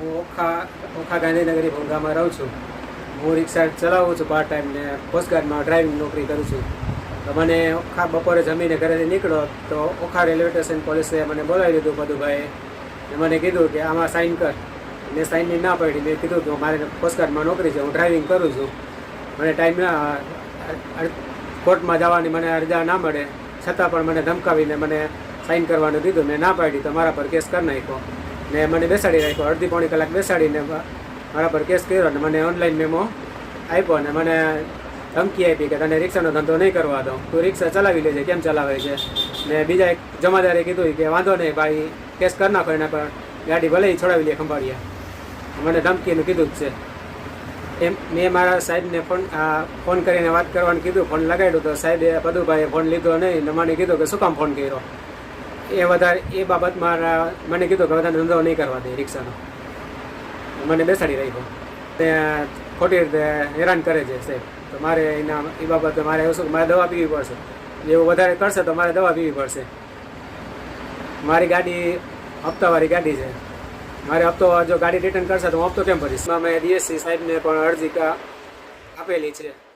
હું ઓખા ઓખા ગાંધીનગરી ભોગામાં રહું છું. હું રિક્ષા ચલાવું છું પાર્ટ ટાઈમ ને કોસ્ટગાર્ડમાં ડ્રાઇવિંગ નોકરી કરું છું. તો મને ઓખા બપોરે જમીને ઘરેથી નીકળો તો ઓખા રેલવે સ્ટેશન પોલીસે મને બોલાવી લીધું બધુભાઈએ ને મને કીધું કે આમાં સાઇન કર. મેં સાઇનની ના પડી. મેં કીધું કે મારે કોસ્ટગાર્ડમાં નોકરી છે, હું ડ્રાઇવિંગ કરું છું. મને ટાઈમ ના કોર્ટમાં જવાની મને અરજા ના મળે. છતાં પણ મને ધમકાવીને મને સાઇન કરવાનું કીધું. મેં ના પાડી તો મારા પર કેસ કરી નાખ્યો. ને મને બેસાડી રાખ્યો અડધી પોણી કલાક બેસાડીને મારા પર કેસ કર્યો ને મને ઓનલાઈન મેમો આપ્યો ને મને ધમકી આપી કે તને રિક્ષાનો ધંધો નહીં કરવા દઉં. તું રિક્ષા ચલાવી લેજે, કેમ ચલાવે છે? ને બીજા એક જમાદારે કીધું કે વાંધો નહીં ભાઈ, કેસ કરી નાખો એના પર. ગાડી ભલે છોડાવી લે ખંભાળીએ મને ધમકીનું કીધું જ છે. એમ, મેં મારા સાહેબને ફોન આ ફોન કરીને વાત કરવાનું કીધું ફોન લગાડ્યું તો સાહેબે, પદુભાઈએ ફોન લીધો નહીં. ને મને કીધું કે, શું કામ ફોન કર્યો? એ વધારે એ બાબત મારા મને કીધું કે વધારે ધંધો નહીં કરવા દે રિક્ષાનો. મને બેસાડી રાખ્યો. તે ખોટી રીતે હેરાન કરે છે સાહેબ. તો મારે એના એ બાબતે મારે એવું શું મારે દવા પીવી પડશે. એવું વધારે કરશે તો મારે દવા પીવી પડશે. મારી ગાડી હપ્તાવાળી ગાડી છે. મારે હપ્તો જો ગાડી રિટર્ન કરશે તો હું હપ્તો કેમ ભરીશ? મેં ડીએસસી સાહેબને પણ અરજી આપેલી છે.